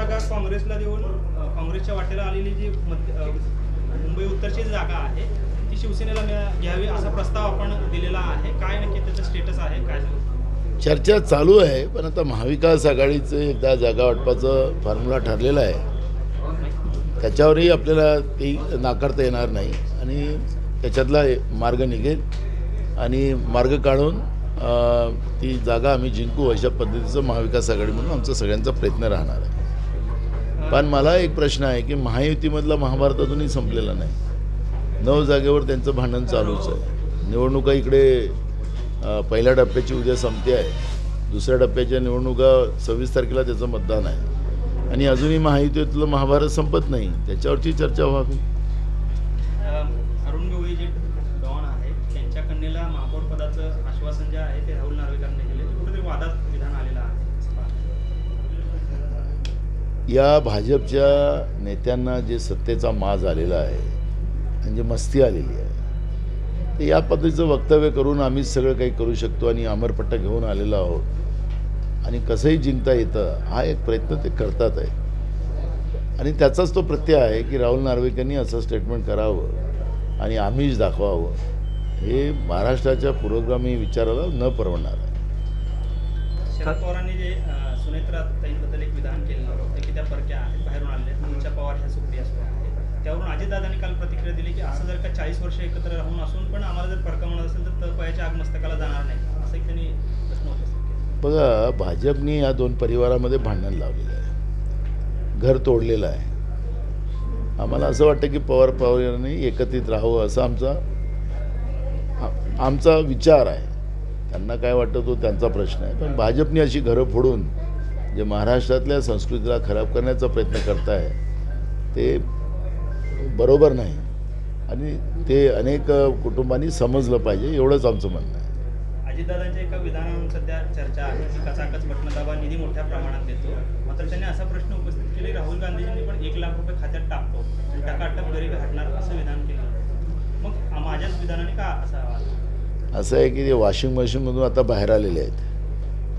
जागा काँग्रेसला देऊन काँग्रेसच्या वाटेला आलेली जी मुंबई उत्तरची जागा आहे ती शिवसेनेला घ्यावी असा प्रस्ताव आपण दिलेला आहे. काय नक्की त्याचा स्टेटस आहे? काय चर्चा चालू आहे पण आता महाविकास आघाडीचं एकदा जागा वाटपाचं फॉर्म्युला ठरलेला आहे. त्याच्यावरही आपल्याला ती नाकारता येणार नाही. आणि त्याच्यातला मार्ग निघेल. आणि मार्ग काढून ती जागा आम्ही जिंकू अशा पद्धतीचं महाविकास आघाडी म्हणून आमचा सगळ्यांचा प्रयत्न राहणार आहे. पण मला एक प्रश्न आहे की महायुतीमधला महाभारत अजूनही संपलेला नाही. नऊ जागेवर त्यांचं भांडण चालूच आहे. निवडणुका इकडे पहिल्या टप्प्याची उद्या संपते आहे. दुसऱ्या टप्प्याच्या निवडणुका सव्वीस तारखेला त्याचं मतदान आहे. आणि अजूनही महायुतीतलं महाभारत संपत नाही. त्याच्यावरची चर्चा व्हावी. अरुण गवळी जे डॉन आहे त्यांच्या कन्येला महापौर पदाचं आश्वासन जे आहे ते राहुल नार्वेकरांनी केले कुठेतरी वादात विधान आलेलं आहे. या भाजपच्या नेत्यांना जे सत्तेचा माज आलेला आहे आणि जे मस्ती आलेली आहे तर या पद्धतीचं वक्तव्य करून आम्हीच सगळं काही करू शकतो आणि अमरपट्टा घेऊन आलेलो आहोत. आणि कसंही जिंकता येतं हा एक प्रयत्न ते करतात आहे. आणि त्याचाच तो प्रत्यय आहे की राहुल नार्वेकरांनी असं स्टेटमेंट करावं आणि आम्हीच दाखवावं. हे महाराष्ट्राच्या पुरोगामी विचाराला न परवडणार आहे. शरद पवारांनी जे सुनेत्रा ताईंबद्दल परक्या आहेत बाहेरून आलेल्या आहेत मुंच्या पवार ह्या सुप्रिया सुळे आहेत. त्यावरून अजितदादांनी काल प्रतिक्रिया दिली की असं जर का चाळीस वर्ष एकत्र राहून असून पण आम्हाला जर परका म्हणत असेल तर तळपायाच्या आग मस्तकाला जाणार नाही. असं एक त्यांनी प्रश्न उपस्थित केला बघा भाजपनी या दोन परिवारामध्ये भांडण लावलेलं आहे. घर तोडलेलं आहे. आम्हाला असं वाटतं की पवार पवारांनी एकत्रित राहावं असा आमचा आमचा विचार आहे. त्यांना काय वाटतं तो त्यांचा प्रश्न आहे. पण भाजपने अशी घरं फोडून जे महाराष्ट्रातल्या संस्कृतीला खराब करण्याचा प्रयत्न करताय ते बरोबर नाही. आणि ते अनेक कुटुंबांनी समजलं पाहिजे एवढंच आमचं म्हणणं आहे. अजितदादांच्या एका विधानावरून सध्या चर्चा आहे की कचाकच बटणदाबा निधी मोठ्या प्रमाणात देतो. मात्र त्यांनी असा प्रश्न उपस्थित केले राहुल गांधीजींनी पण एक लाख रुपये खात्यात टाकतो. आणि टकाटक गरिबी हटणार असं विधान केलं. मग माझ्याच विधानाने का असा असं आहे की ते वॉशिंग मशीनमधून आता बाहेर आलेले आहेत.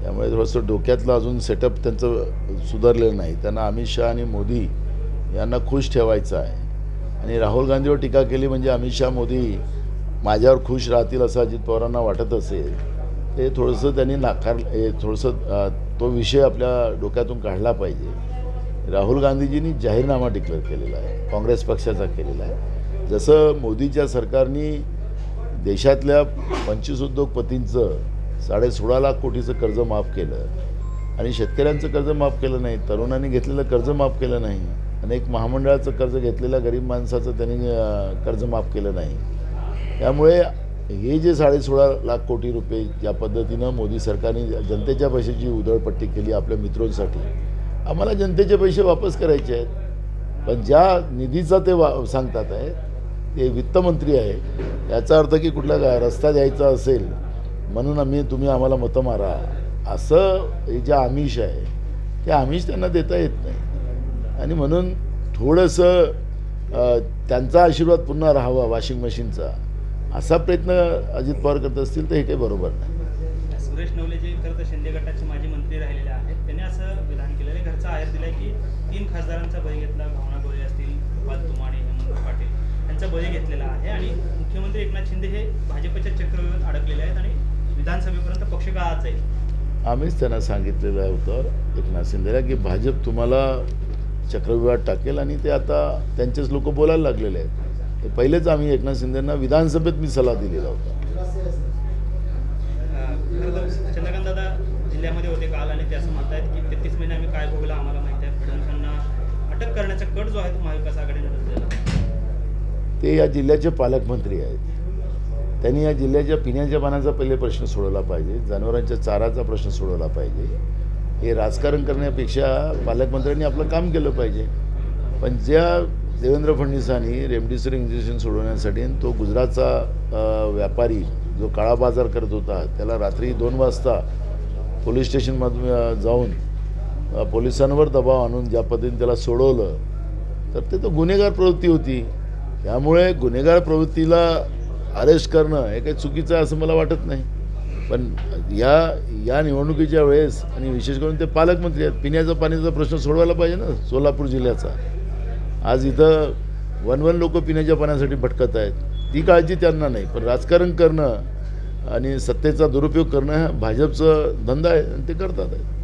त्यामुळे थोडंसं डोक्यातलं अजून सेटअप त्यांचं सुधारलेलं नाही. त्यांना अमित शहा आणि मोदी यांना खुश ठेवायचं आहे. आणि राहुल गांधीवर टीका केली म्हणजे अमित शहा मोदी माझ्यावर खुश राहतील असं अजित पवारांना वाटत असेल ते थोडंसं त्यांनी नाकार थोडंसं तो विषय आपल्या डोक्यातून काढला पाहिजे. राहुल गांधीजींनी जाहीरनामा डिक्लेअर केलेला आहे. काँग्रेस पक्षाचा केलेला आहे. जसं मोदीच्या सरकारनी देशातल्या पंचवीस उद्योगपतींचं साडेसोळा लाख कोटीचं कर्ज माफ केलं आणि शेतकऱ्यांचं कर्ज माफ केलं नाही तरुणांनी घेतलेलं कर्ज माफ केलं नाही अनेक महामंडळाचं कर्ज घेतलेल्या गरीब माणसाचं त्यांनी कर्ज माफ केलं नाही. त्यामुळे हे जे साडेसोळा लाख कोटी रुपये ज्या पद्धतीनं मोदी सरकारने जनतेच्या पैशाची उधळपट्टी केली आपल्या मित्रांसाठी आम्हाला जनतेचे पैसे वापस करायचे आहेत. पण ज्या निधीचा ते वा सांगतात आहे ते वित्तमंत्री आहे याचा अर्थ की कुठला रस्ता द्यायचा असेल म्हणून आम्ही तुम्ही आम्हाला मतं मारा. असं हे जे आमिष आहे ते आमिष त्यांना देता येत नाही. आणि म्हणून थोडंसं त्यांचा आशीर्वाद पुन्हा राहावा वॉशिंग मशीनचा. असा प्रयत्न अजित पवार करत असतील तर हे काही बरोबर नाही. सुरेश नवले जे खरं तर शिंदे गटाचे माजी मंत्री राहिलेले आहेत त्यांनी असं विधान केलेलं आहे. घरचा आहेर दिलाय की तीन खासदारांचा बळी घेतला भावना गोरे असतील गोपाल तुमाणे हेमंत पाटील यांचा बळी घेतलेला आहे. आणि मुख्यमंत्री एकनाथ शिंदे हे भाजपच्या चक्रव्यूहात अडकलेले आहेत आणि विधानसभेपर्यंत पक्ष जाईल? आम्हीच त्यांना सांगितलेलं होतं एकनाथ शिंदेला की भाजप तुम्हाला चक्रव्यूहात टाकेल आणि ते आता त्यांचेच लोक बोलायला लागलेले आहेत. ते पहिलेच आम्ही एकनाथ शिंदेंना विधानसभेत मी सल्ला दिलेला होता. अं, खरं तर चंद्रकांत दादा जिल्ह्यामध्ये होते काल आणि ते असं म्हणतायत की तेहतीस महिने आम्ही काय भोगलं आम्हाला माहिती आहे. फडणवीसांना अटक करण्याचा कट जो आहे तो महाविकास आघाडीने रचलेला. ते या जिल्ह्याचे पालकमंत्री आहेत. त्यांनी या जिल्ह्याच्या पिण्याच्या पाण्याचा पहिले प्रश्न सोडवला पाहिजे जनावरांच्या चाराचा प्रश्न सोडवला पाहिजे. हे राजकारण करण्यापेक्षा पालकमंत्र्यांनी आपलं काम केलं पाहिजे. पण ज्या देवेंद्र फडणवीसांनी रेमडेसिवीर इंजेक्शन सोडवण्यासाठी आणि तो गुजरातचा व्यापारी जो काळा बाजार करत होता त्याला रात्री दोन वाजता पोलीस स्टेशनमधून जाऊन पोलिसांवर दबाव आणून ज्या पद्धतीने त्याला सोडवलं तर ते तर गुन्हेगार प्रवृत्ती होती. त्यामुळे गुन्हेगार प्रवृत्तीला अरेस्ट करणं हे काही चुकीचं असं मला वाटत नाही. पण या या निवडणुकीच्या वेळेस आणि विशेष करून ते पालकमंत्री आहेत पिण्याचा पाण्याचा प्रश्न सोडवायला पाहिजे ना सोलापूर जिल्ह्याचा. आज इथं वन वन लोक पिण्याच्या पाण्यासाठी भटकत आहेत. ती काळजी त्यांना नाही पण राजकारण करणं आणि सत्तेचा दुरुपयोग करणं हा भाजपचं धंदा आहे आणि ते करतात. आहे